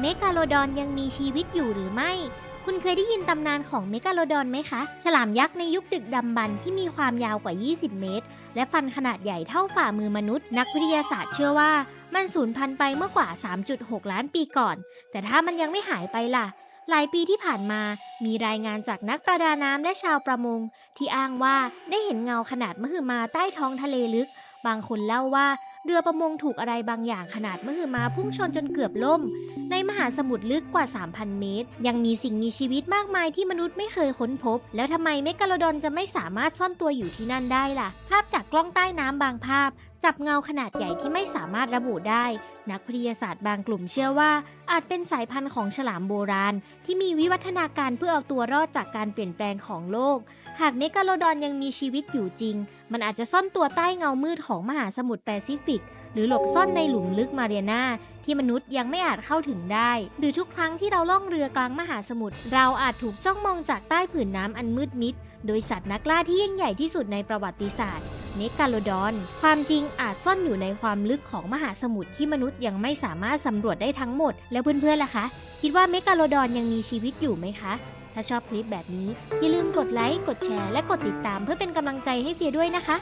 เมกาโลดอนยังมีชีวิตอยู่หรือไม่ คุณเคยได้ยินตำนานของเมกาโลดอนไหมคะ ฉลามยักษ์ในยุคดึกดำบรรพ์ที่มีความยาวกว่า 20 เมตร และฟันขนาดใหญ่เท่าฝ่ามือมนุษย์ นักวิทยาศาสตร์เชื่อว่า มันสูญพันธุ์ไปเมื่อกว่า 3.6 ล้านปีก่อน แต่ถ้ามันยังไม่หายไปล่ะ หลายปีที่ผ่านมา มีรายงานจากนักประดาน้ำและชาวประมง ที่อ้างว่าได้เห็นเงาขนาดมหึมาใต้ท้องทะเลลึก บางคนเล่าว่า เรือประมงถูกอะไรบางอย่างขนาดมหึมาพุ่งชนจนเกือบล่ม ในมหาสมุทรลึกกว่า 3,000 เมตร ยังมีสิ่งมีชีวิตมากมายที่มนุษย์ไม่เคยค้นพบ แล้วทำไมเมกาโลดอนจะไม่สามารถซ่อนตัวอยู่ที่นั่นได้ล่ะ ภาพจากกล้องใต้น้ำบางภาพ จับเงาขนาดใหญ่ที่ไม่สามารถระบุได้ นักวิทยาศาสตร์บางกลุ่มเชื่อว่า อาจเป็นสายพันธุ์ของฉลามโบราณ ที่มีวิวัฒนาการเพื่อเอาตัวรอดจากการเปลี่ยนแปลงของโลก หากเมกาโลดอนยังมีชีวิตอยู่จริง มันอาจจะซ่อนตัวใต้เงามืดของมหาสมุทรแปซิฟิกหรือหลบซ่อนในหลุมลึกมาเรียนาที่มนุษย์ยังไม่อาจเข้าถึงได้ หรือทุกครั้งที่เราล่องเรือกลางมหาสมุทรเราอาจถูกจ้องมองจากใต้ผืนน้ำอันมืดมิด โดยสัตว์นักล่าที่ยิ่งใหญ่ที่สุดในประวัติศาสตร์เมกาโลดอน ความจริงอาจซ่อนอยู่ในความลึกของมหาสมุทรที่มนุษย์ยังไม่สามารถสำรวจได้ทั้งหมด แล้วเพื่อนๆล่ะคะ คิดว่าเมกาโลดอนยังมีชีวิตอยู่ไหมคะ ถ้าชอบคลิปแบบนี้ อย่าลืมกดไลค์ กดแชร์ และกดติดตามเพื่อเป็นกำลังใจให้เฟียด้วยนะคะ